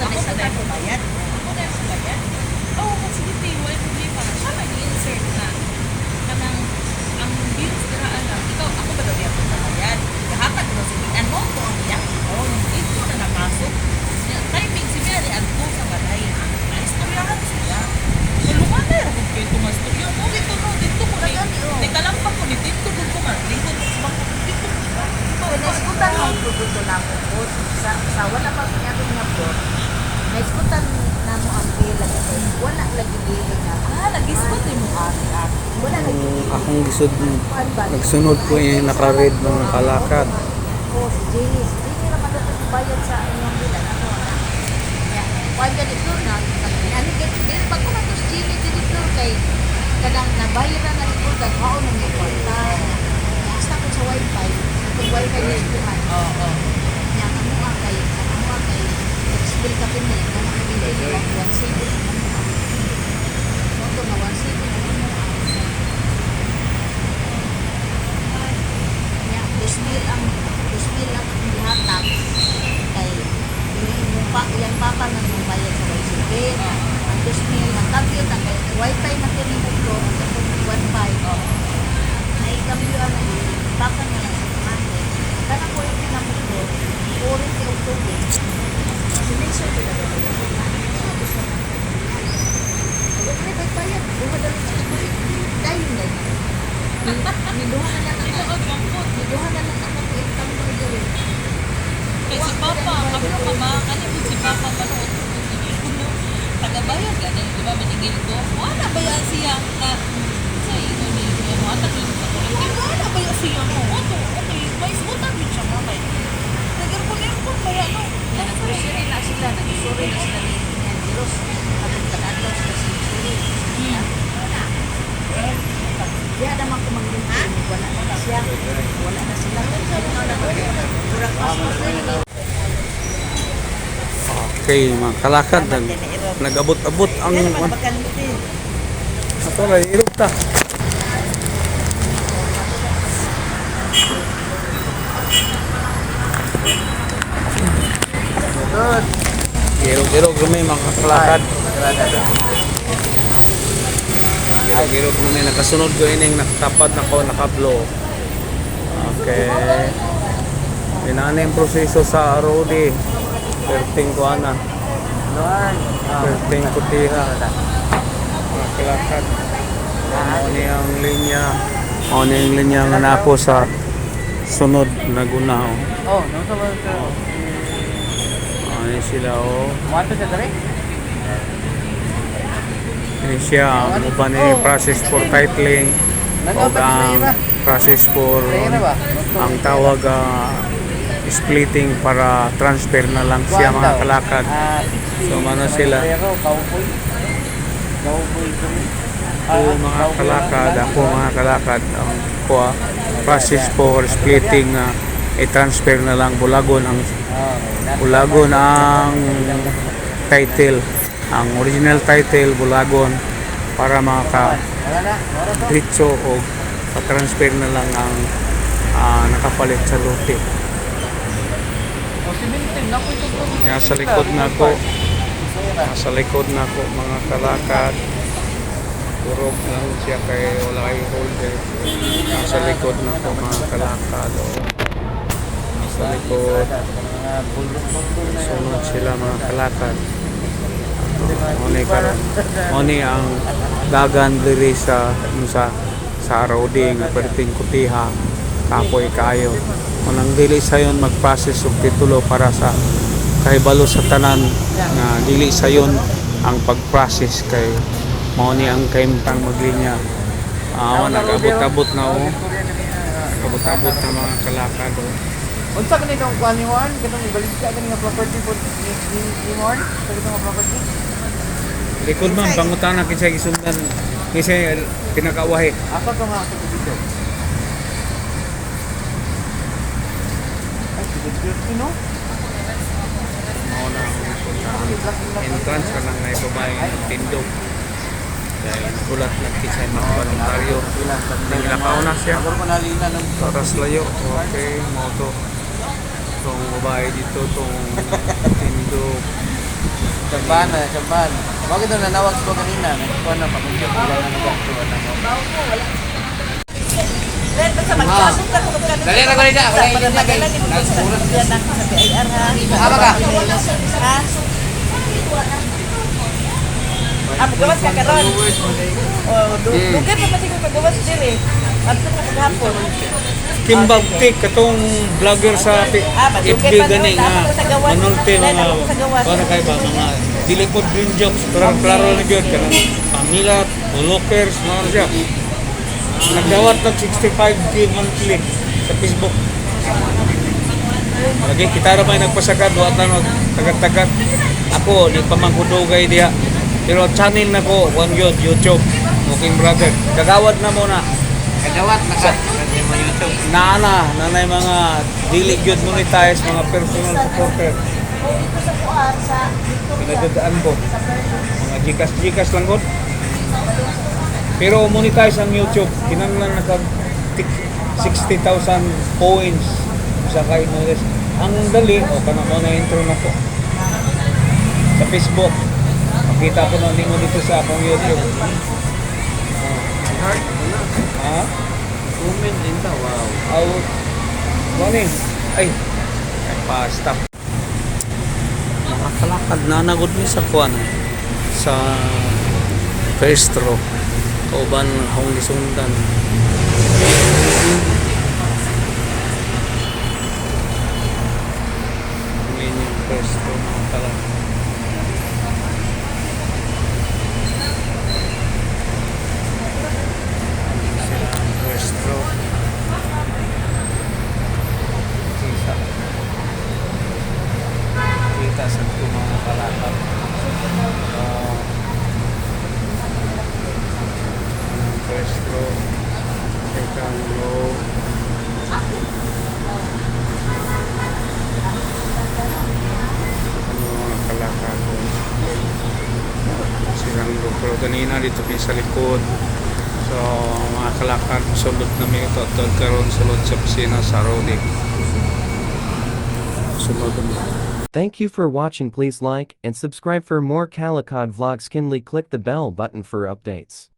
Ako sa dahil bayad. Ako na sa bayan. Oo, oh, sige, te, wala problema. Siya man i-insert na. Kanang, ang bills na alam, ikaw, ako ba daw yan sa bayan? Kahapat mo si ano ko ang iyak ko. Ito na napasok. Timing si Mary at ko sa balay. Naistoryahan sila. Tulungan na yung kung kayo tumastorya mo. Dito no, dito ko na Gani, oh. Di kalampak ko ni dito ko ko man. Dito ko sa bangko. Dito ko ba? Naiskutan mo ang produkto na mo po. Sa, sa wala pa niya nga po. Naiskutan na mo ang pila. Kasi wala lagi dili nga. Ah, nag-ispot din mo. Ari. Wala lagi dili. akong gisod nagsunod ko yung naka-red ng nakalakad. Oo, si Jenny. Si Jenny naman ito bayad sa inyong bila. Ano na? Kaya, kuan ka dito na. Ano kay, dili pag ko na to si Jenny dito kay kadang nabayaran na ito dahil mao na may kwarta. Basta ko sa wifi. Kung wifi na ito Oo, oo. Nya ano ang kay ano ang kay explain ka pin Thank you. Niluha na lang ako. Ikaw, bangko. Niluha na lang ako. Income ko gawin. Kay si Papa, kami pa ba? Kani mo si Papa pa no? Tagabayan ka na, di ba? Ko. Wala ba yan siya na sa ino ni ano ata ni ko. Wala ba yan siya mo? Oto, okay. May isbutan din siya mamay. Lang kaya no. Yan ang grocery na sila. Nag-grocery na sila ni Yan Diros. Kapag kanadlaw sila sa grocery. Yan. Wala. Eh, Diya naman ko manglingkin. Wala na siya. Wala na sila. Murag mas mas Okay, mga kalakad. Nag, nag-abot-abot ang... Din. Ato lang, irog ta. Irog-irog may mga kalakad. Irog-irog may nakasunod ko ining nakatapad na ko, nakablo. Okay. Pinana yung proseso sa Arodi. Perting ko ana. Perting kutiha. Mga kalakad. Ano ang linya? Ano ang linya nga nako sa sunod na gunaw. Oh, nung sa mga Ano sila oh. Mato sa dali? Ini siya ang uban ni process for titling o ang process for ang tawag ah, splitting para transfer na lang siya mga kalakad. Ah, So, ano sila? Cowboy. Cowboy ko. Ako mga kalakad, ako mga kalakad ang kuha process for splitting ah, i-transfer na lang bulagon ang bulagon ang title ang original title bulagon para maka na. Diretso o pa-transfer na lang ang ah, nakapalit sa lote. O si Mintin, naku ito po. Nasa likod na ako, nasa likod na ako mga kalakad. Turog lang siya kay wala kay holder. Nasa likod na ako mga kalakad. Nasa likod. Na yan. Sunod sila mga kalakad. Oni karon. Oni ang dagan diri sa sa sa Rodi nga perting kutiha kapoy kayo. Unang dili sayon mag-process og titulo para sa kahibalo sa tanan nga dili sayon ang pag-process kay mao ni ang kaimtang maglinya. Ah, nag-abot-abot na o. Abot-abot na mga kalakad o. Unsa ka nitong kuha ni Juan? Katong ibalik ka ka nga property po ni ni Juan? Sa nga property? Likod man, pangutana kinsa gisundan. Kinsa pinakawahi. Ako to nga ako dito. Ay, sigurd no? Mao na ang. Entrance ka lang na ibabae ng tindog. Dahil gulat na kisay mga voluntaryo. Naglakaw na siya. Oras layo. Okay, mo to. Itong babae dito, itong tindog. Chamban na, chamban. Bakit ito nanawag ko kanina? Nagkuhan na, ko lang na nagkaktuan na mo. Red, basta magpasok ka. Dali na, dali na. Wala yun na, guys. yan na sa BIR ha. Tama ka. Ha? Ah, magawas ka karon. Oh, du- dugan pa pati ko magawas diri. Abto ka paghapon. Kimbag Tik, katong vlogger sa Ah, FB gani nga manulti mga para kay ba mga dilikod green jobs pero klaro na gyud kanang pamilat, lockers, mga siya. Nagdawat ng 65k monthly sa Facebook. Lagi kita ra may nagpasagad wa ta no tagat-tagat. Ako di pa man hudugay diha. Pero channel na ko one yun, YouTube. Cooking Brother. Kagawad na mo na. Kagawat na ka. Naana, nanay mga dili gyud monetize mga personal supporter. Pinagdadaan ko. Mga gikas gikas lang gud. Pero monetize ang YouTube. Kinahanglan naka 60,000 points sa kay monetize. Ang dali o kana mo na intro na ko. Sa Facebook. Makita ko na nimo dito sa akong YouTube. Heart, wala. Ha? Comment din ta, wow. Aw, Morning. Ay, ay pa-stop. Nakakalakad na nagod mi sa kuan sa first row. Kauban hong gisundan. Kanina dito sa likod. So, mga sulod sulod sa pisina sa. Sulod. Thank you for watching please like and subscribe for more Calicod vlogs kindly click the bell button for updates.